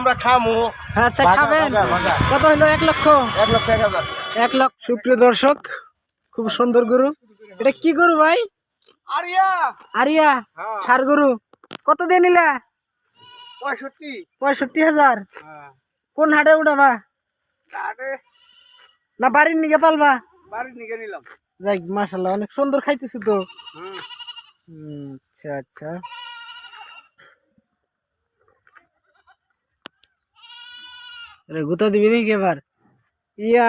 আমরা খামু। আচ্ছা খাবেন। কত হলো এক লক্ষ? এক লক্ষ এক হাজার। এক লক্ষ। সুপ্রিয় দর্শক খুব সুন্দর গরু। এটা কি গরু ভাই? আরিয়া। আরিয়া হ্যাঁ। সার গরু। কত দিয়ে নিলা? পঁয়ষট্টি। পঁয়ষট্টি হাজার। হ্যাঁ। কোন হাটে উঠাবা? না বাড়ির নিকে পালবা? বাড়ি নিয়ে নিলাম। যাই মাসাল্লাহ অনেক সুন্দর খাইতেছি তো। আচ্ছা আচ্ছা। আরে গুতা দিবি নাকি এবার? ইয়া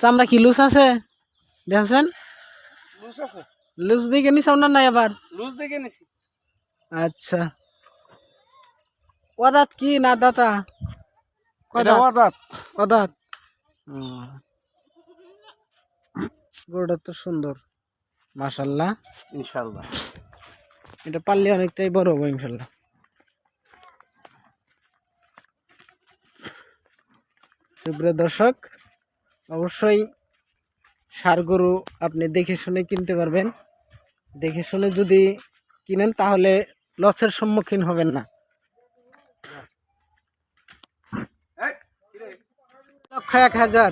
চামড়া কি লুজ আছে? দেখছেন? লুজ আছে। লুজ দিকে নিছাও না না এবার লুজ দেখে নিছি। আচ্ছা। ওদাত কি না দাতা? অজাত কদাত গরুটা তো সুন্দর। মাশাল্লাহ। ইনশাল্লাহ। এটা পারলে অনেকটাই বড় হবে ইনশাল্লাহ। সুপ্রিয় দর্শক অবশ্যই সার গরু আপনি দেখে শুনে কিনতে পারবেন। দেখে শুনে যদি কিনেন তাহলে লসের সম্মুখীন হবেন না। লক্ষ এক হাজার।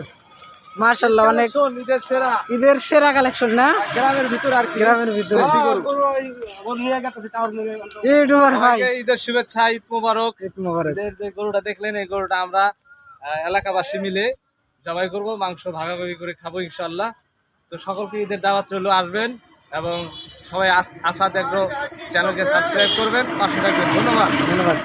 মার্শাল্লাহ অনেক নিজের সেরা ঈদের সেরা কালেকশন না? গ্রামের ভিতর। আর গ্রামের ভিতরে বন্ধুরা গেছে টাওয়ার লেগে ইউটিউবার ভাই ঈদের শুভেচ্ছা ঈদ মোবারক। ঈদ মোবারক। যে গরুটা দেখলেন এই গরুটা আমরা এলাকাবাসী মিলে জবাই করব, মাংস ভাগাভাগি করে খাব ইনশাল্লাহ তো সকলকে ঈদের দাওয়াত রইল, আসবেন এবং সবাই আস- আসাদ এগ্রো চ্যানেলকে সাবস্ক্রাইব করবেন। পাশে থাকবেন। ধন্যবাদ। ধন্যবাদ।